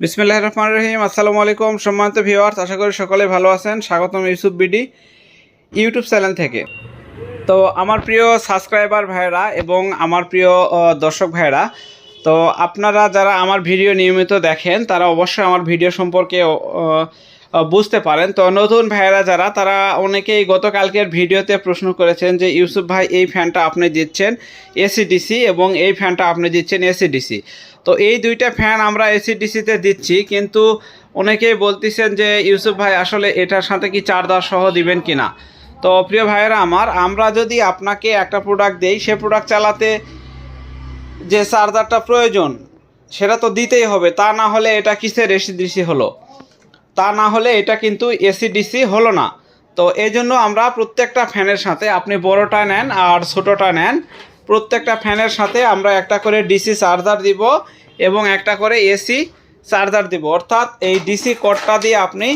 বিসমিল্লাহ রহমান রহিম, আসসালামু আলাইকুম সম্মানিত ভিউয়ার্স আশা করি সকলে ভালো আছেন। স্বাগতম ইউসুফ বিডি ইউটিউব চ্যানেল থেকে। তো আমার প্রিয় সাবস্ক্রাইবার ভাইরা এবং আমার প্রিয় দর্শক ভাইরা তো আপনারা যারা আমার ভিডিও নিয়মিত দেখেন, তারা অবশ্যই আমার ভিডিও সম্পর্কে বুঝতে পারেন। তো নতুন ভাইয়েরা যারা, তারা অনেকেই গতকালকের ভিডিওতে প্রশ্ন করেছেন যে, ইউসুফ ভাই, এই ফ্যানটা আপনি দিচ্ছেন এসিডিসি এবং এই ফ্যানটা আপনি দিচ্ছেন এসিডিসি তো এই দুইটা ফ্যান আমরা এসিডিসিতে দিচ্ছি, কিন্তু অনেকেই বলতেছেন যে, ইউসুফ ভাই, আসলে এটার সাথে কি চার্জার সহ দিবেন কি না তো প্রিয় ভাইয়েরা আমার, আমরা যদি আপনাকে একটা প্রোডাক্ট দেই, সে প্রোডাক্ট চালাতে যে চার্জারটা প্রয়োজন, সেটা তো দিতেই হবে। তা না হলে এটা কিসের এসিডিসি হলো? তা না হলে এটা কিন্তু এসিডিসি হলো না। তো এই জন্য আমরা প্রত্যেকটা ফ্যানের সাথে, আপনি বড়টা নেন আর ছোটোটা নেন, প্রত্যেকটা ফ্যানের সাথে আমরা একটা করে ডিসি চার্জার দিব এবং একটা করে এসি চার্জার দিব। অর্থাৎ এই ডিসি কটটা দিয়ে আপনি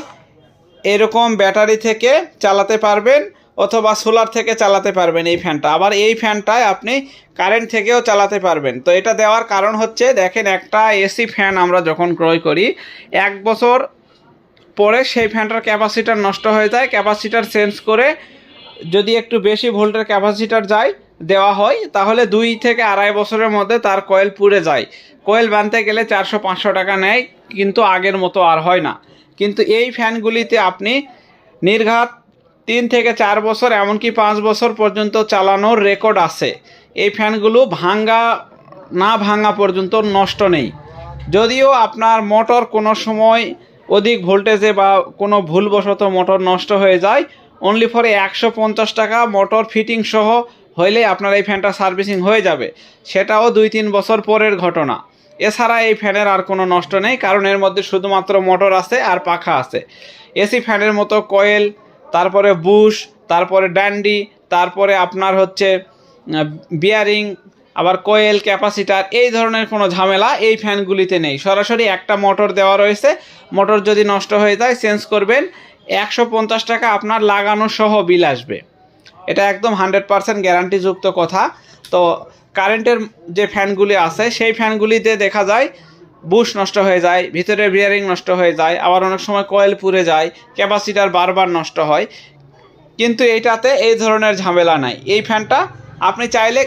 এরকম ব্যাটারি থেকে চালাতে পারবেন। অথবা সোলার থেকে চালাতে পারবেন এই ফ্যানটা। আবার এই ফ্যানটায় আপনি কারেন্ট থেকেও চালাতে পারবেন। তো এটা দেওয়ার কারণ হচ্ছে, দেখেন একটা এসি ফ্যান আমরা যখন ক্রয় করি, এক বছর পরে সেই ফ্যানটার ক্যাপাসিটার নষ্ট হয়ে যায়। ক্যাপাসিটার চেঞ্জ করে যদি একটু বেশি ভোল্টের ক্যাপাসিটার যায়, দেওয়া হয়, তাহলে দুই থেকে আড়াই বছরের মধ্যে তার কয়েল পুড়ে যায়। কয়েল বানতে গেলে চারশো, পাঁচশো টাকা নেয়, কিন্তু আগের মতো আর হয় না। কিন্তু এই ফ্যানগুলিতে আপনি নির্ঘাত তিন থেকে চার বছর, এমনকি পাঁচ বছর পর্যন্ত চালানোর রেকর্ড আছে। এই ফ্যানগুলো ভাঙ্গা, না ভাঙা পর্যন্ত নষ্ট নেই। যদিও আপনার মোটর কোনো সময় অধিক ভোল্টেজে বা কোনো ভুলবশত মোটর নষ্ট হয়ে যায় অনলি ফর একশো পঞ্চাশ টাকা মোটর ফিটিং সহ হইলে আপনার এই ফ্যানটা সার্ভিসিং হয়ে যাবে। সেটাও দুই তিন বছর পরের ঘটনা। এছাড়া এই ফ্যানের আর কোনো নষ্ট নেই, কারণ এর মধ্যে শুধুমাত্র মোটর আছে আর পাখা আছে। এসি ফ্যানের মতো কয়েল তারপরে বুশ, তারপরে ড্যান্ডি তারপরে আপনার হচ্ছে বিয়ারিং আবার কোয়েল ক্যাপাসিটার এই ধরনের কোনো ঝামেলা এই ফ্যানগুলিতে নেই। সরাসরি একটা মোটর দেওয়া রয়েছে। মোটর যদি নষ্ট হয়ে যায় চেঞ্জ করবেন। একশো পঞ্চাশ টাকা আপনার লাগানো সহ বিল আসবে। এটা একদম হান্ড্রেড পারসেন্ট গ্যারান্টিযুক্ত কথা। তো কারেন্টের যে ফ্যানগুলি আছে, সেই ফ্যানগুলিতে দেখা যায় বুশ নষ্ট হয়ে যায় ভিতরে বিয়ারিং নষ্ট হয়ে যায়, আবার অনেক সময় কয়েল পুড়ে যায় ক্যাপাসিটার বারবার নষ্ট হয়। কিন্তু এইটাতে এই ধরনের ঝামেলা নাই। এই ফ্যানটা আপনি চাইলে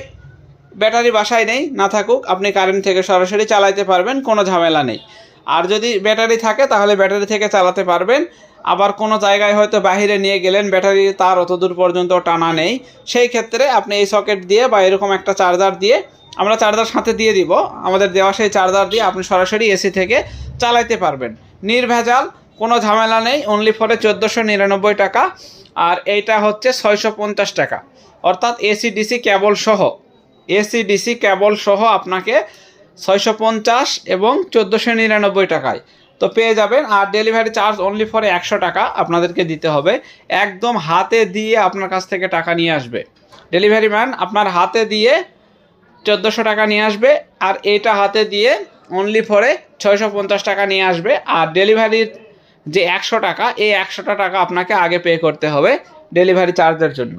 ব্যাটারি বাসায় নেই, না থাকুক, আপনি কারেন্ট থেকে সরাসরি চালাতে পারবেন, কোনো ঝামেলা নেই। আর যদি ব্যাটারি থাকে, তাহলে ব্যাটারি থেকে চালাতে পারবেন। আবার কোনো জায়গায় হয়তো বাইরে নিয়ে গেলেন, ব্যাটারি তার অত দূর পর্যন্ত টানা নেই। সেই ক্ষেত্রে আপনি এই সকেট দিয়ে বা এরকম একটা চার্জার দিয়ে আমরা চার্জার সাথে দিয়ে দিব। আমাদের দেওয়া সেই চার্জার দিয়ে আপনি সরাসরি এসি থেকে চালাইতে পারবেন। নির্ভেজাল, কোনো ঝামেলা নেই অনলি ফরে চোদ্দোশো নিরানব্বই টাকা, আর এইটা হচ্ছে ছয়শো পঞ্চাশ টাকা। অর্থাৎ এসি ডিসি কেবল সহ এসি ডিসি কেবল সহ আপনাকে ছয়শো পঞ্চাশ এবং চোদ্দোশো নিরানব্বই টাকায়। তো পেয়ে যাবেন, আর ডেলিভারি চার্জ অনলি ফর একশো টাকা আপনাদেরকে দিতে হবে। একদম হাতে দিয়ে আপনার কাছ থেকে টাকা নিয়ে আসবে। ডেলিভারি ম্যান আপনার হাতে দিয়ে চোদ্দোশো টাকা নিয়ে আসবে, আর এটা হাতে দিয়ে অনলি ফরে ছয়শো পঞ্চাশ টাকা নিয়ে আসবে। আর ডেলিভারির যে একশো টাকা, এই একশোটা টাকা আপনাকে আগে পে করতে হবে ডেলিভারি চার্জের জন্য।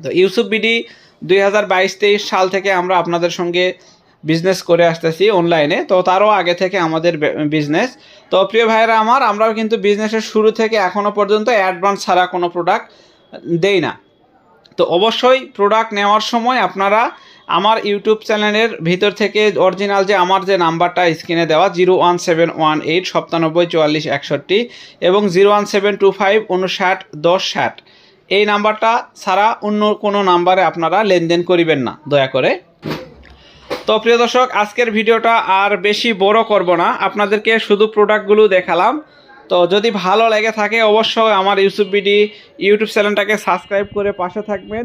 তো ইউসুফ বিডি দুই হাজার বাইশ তেইশ সাল থেকে আমরা আপনাদের সঙ্গে বিজনেস করে আসতেছি অনলাইনে তো তারও আগে থেকে আমাদের বিজনেস তো প্রিয় ভাইয়েরা আমার, আমরাও কিন্তু বিজনেসের শুরু থেকে এখনও পর্যন্ত অ্যাডভান্স ছাড়া কোনো প্রোডাক্ট দেই না। তো অবশ্যই প্রোডাক্ট নেওয়ার সময় আপনারা আমার ইউটিউব চ্যানেলের ভিতর থেকে অরিজিনাল যে আমার যে নাম্বারটা স্ক্রিনে দেওয়া, zero one seven one eight, সপ্তানব্বই, চুয়াল্লিশ, একষট্টি এবং zero one seven two five, উনষাট, দশ, ষাট। এই নাম্বারটা ছাড়া অন্য কোনো নাম্বারে আপনারা লেনদেন করিবেন না, দয়া করে। তো প্রিয় দর্শক, আজকের ভিডিওটা আর বেশি বড় করব না। আপনাদেরকে শুধু প্রোডাক্টগুলো দেখালাম। তো যদি ভালো লেগে থাকে, অবশ্যই আমার ইউসুফ বিডি ইউটিউব চ্যানেলটাকে সাবস্ক্রাইব করে পাশে থাকবেন।